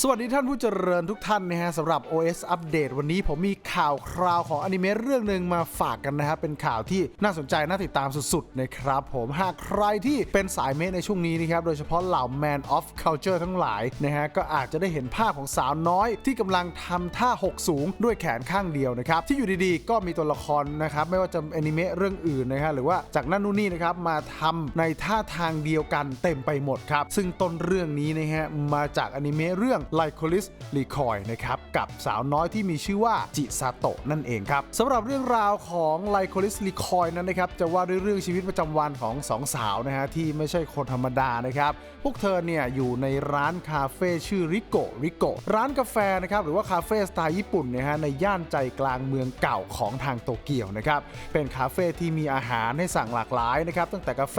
สวัสดีท่านผู้เจริญทุกท่านนะฮะสำหรับ OS อัปเดตวันนี้ผมมีข่าวคราวของอนิเมะเรื่องหนึ่งมาฝากกันนะฮะเป็นข่าวที่น่าสนใจน่าติดตามสุดๆนะครับผมหากใครที่เป็นสายเมะในช่วงนี้นะครับโดยเฉพาะเหล่า Man of Culture ทั้งหลายนะฮะก็อาจจะได้เห็นภาพของสาวน้อย ที่กำลังทำท่าหกสูงด้วยแขนข้างเดียวนะครับที่อยู่ดีๆ ก็มีตัวละครนะครับไม่ว่าจะอนิเมะเรื่องอื่นนะฮะหรือว่าจากนั่นนู่นนี่นะครับมาทำในท่าทางเดียวกันเต็มไปหมดครับซึ่งต้นเรื่องนี้นะฮะมาจากอนิเมะเรื่อง l y c o l i s l e c o y นะครับกับสาวน้อยที่มีชื่อว่าจิซาโตะนั่นเองครับสำหรับเรื่องราวของ l y c o l i s l e c o y นั้นนะครับจะว่าด้วยเรื่องชีวิตประจำวันของสองสาวนะฮะที่ไม่ใช่คนธรรมดานะครับพวกเธอเนี่ยอยู่ในร้านคาเฟ่ชื่อริโกริโกร้านกาแฟนะครับหรือว่าคาเฟ่สไตล์ญี่ปุ่นนะฮะในย่านใจกลางเมืองเก่าของทางโตเกียวนะครับเป็นคาเฟ่ที่มีอาหารให้สั่งหลากหลายนะครับตั้งแต่กาแฟ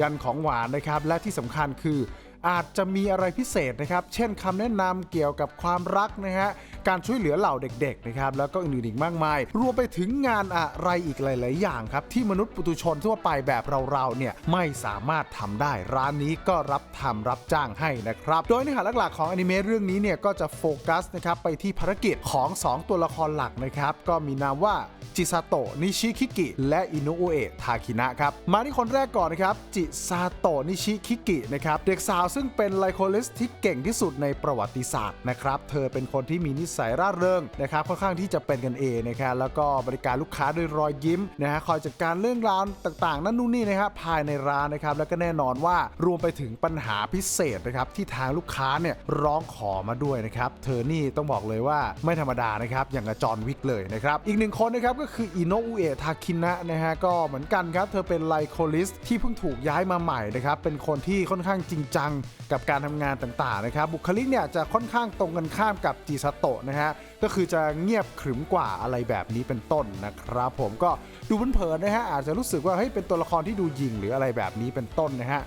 ยันของหวานนะครับและที่สำคัญคือ อาจจะมีอะไรพิเศษนะครับ เช่นคำแนะนำเกี่ยวกับความรักนะฮะ การช่วยเหลือเหล่าเด็กๆนะครับ แล้วก็อื่นๆอีกมากมาย รวมไปถึงงานอะไรอีกหลาย ๆ อย่างครับ ที่มนุษย์ปุถุชนทั่วไปแบบเราๆเนี่ยไม่สามารถทำได้ร้านนี้ก็รับทำรับจ้างให้นะครับ โดยเนื้อหาหลัก ๆ ของอนิเมะเรื่องนี้เนี่ยก็จะโฟกัสนะครับไปที่ภารกิจของ 2 ตัวละครหลักนะครับก็มีนามว่าจิซาโตะนิชิคิกิ และอินุอุเอะทาคินะครับมาที่คนแรกก่อนนะครับจิซาโตะนิชิคิกินะครับเด็กสาวซึ่งเป็นไลโคลิสที่เก่งที่สุดในประวัติศาสตร์นะครับ เธอเป็นคนที่มีนิสัยร่าเริงนะครับค่อนข้างที่จะเป็นกันเองนะครับแล้วก็บริการลูกค้าด้วยรอยยิ้มนะฮะคอยจัดการเรื่องราวต่างๆ นั่นนู่นนี่นะครับภายในร้านนะครับแล้วก็แน่นอนว่ารวมไปถึงปัญหาพิเศษนะครับที่ทางลูกค้าเนี่ยร้องขอมาด้วยนะครับเธอนี่ต้องบอกเลยว่าไม่ธรรมดานะครับอย่างกับจอห์นวิกเลยนะครับอีกหนึ่งคนนะครับก็คืออิโนอุเอะทาคินะนะฮะก็เหมือนกันครับเธอเป็นไลโคลิสที่เพิ่งถูกย้ายมาใหม่นะครับเป็นคนที่ค่อนข้างจริงจังกับการทำงานต่างๆนะครับบุคลิกเนี่ยจะค่อนข้างตรงกันข้ามกับจิซาโตะนะฮะก็คือจะเงียบขรึมกว่าอะไรแบบนี้เป็นต้นนะครับ ผมก็ดูเผินๆนะฮะอาจจะรู้สึกว่าเฮ้ยเป็นตัวละครที่ดูยิงหรืออะไรแบบนี้เป็นต้นนะฮะ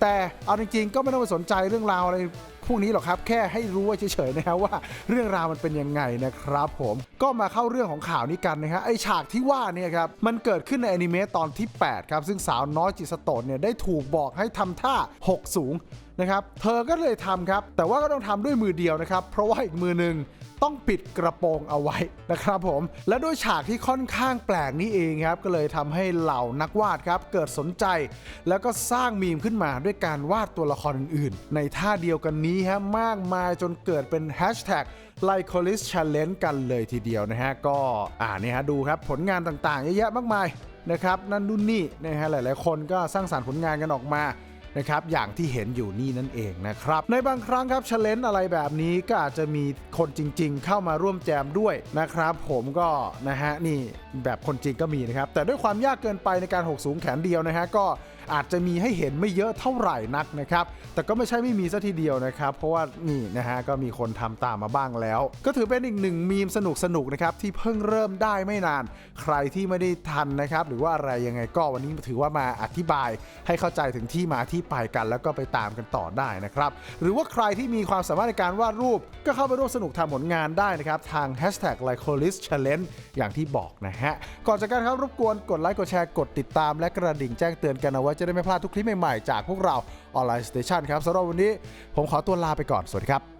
แต่เอาจริงๆก็ไม่ต้องไปสนใจเรื่องราวอะไร พวกนี้หรอกครับแค่ให้รู้ไว้เฉยๆนะครับว่าเรื่องราวมันเป็นยังไงนะครับผมก็มาเข้าเรื่องของข่าวนี้กันนะฮะไอฉากที่ว่าเนี่ยครับมันเกิดขึ้นในอนิเมะตอนที่ 8 ครับ ซึ่งสาวน้อยจิสโตนเนี่ยได้ถูกบอกให้ทำท่า6สูงนะครับเธอก็เลยทำครับแต่ว่าก็ต้องทำด้วยมือเดียวนะครับเพราะว่าอีกมือหนึ่ง ต้องปิดกระโปรงเอาไว้นะครับผม และด้วยฉากที่ค่อนข้างแปลกนี้เองครับ ก็เลยทำให้เหล่านักวาดครับเกิดสนใจ แล้วก็สร้างมีมขึ้นมาด้วยการวาดตัวละครอื่นๆ ในท่าเดียวกันนี้ฮะมากมายจนเกิดเป็นแฮชแท็ก l y c o l i s Challenge กันเลยทีเดียวนะฮะ ก็อ่านี่ฮะดูครับผลงานต่างๆเยอะแยะมากมายนะครับนั่นนู่นนี่นะฮะหลายๆ คนก็สร้างสารรค์ผลงานกันออกมา นะครับอย่างที่เห็นอยู่นี่นั่นเองนะครับในบางครั้งครับเช l เลนอะไรแบบนี้ก็อาจจะมีคนจริง ๆ เข้ามาร่วมแจมด้วยนะครับ ผมก็นะฮะนี่แบบคนจริงก็มีนะครับแต่ด้วยความยากเกินไปในการหกสูงแขนเดียวนะฮะก็อาจจะมีให้เห็นไม่เยอะเท่าไหร่นักนะครับ แต่ก็ไม่ใช่ไม่มีซะทีเดียวนะครับ เพราะว่านี่นะฮะก็มีคนทำตามมาบ้างแล้ว ก็ถือเป็นอีกหนึ่งมีมสนุกสนุกๆนะครับที่เพิ่งเริ่มได้ไม่นาน ใครที่ไม่ได้ทันนะครับ หรือว่าอะไรยังไงก็วันนี้ถือว่ามาอธิบายให้เข้าใจถึงที่มาที่ไปกัน แล้วก็ไปตามกันต่อได้นะครับ หรือว่าใครที่มีความสามารถในการวาดรูป ก็เข้าไปร่วมสนุกทำผลงานได้นะครับทาง hashtag l y c o l i s challenge อย่างที่บอกนะฮะ ก่อนจากการครับรบกวนกดไลค์กดแชร์กดติดตาม และกระดิ่งแจ้งเตือนกันเอาไว้จะได้ไม่พลาดทุกคลิปใหม่ๆจากพวกเราออนไลน์สเตชันครับสำหรับวันนี้ ผมขอตัวลาไปก่อนสวัสดีครับ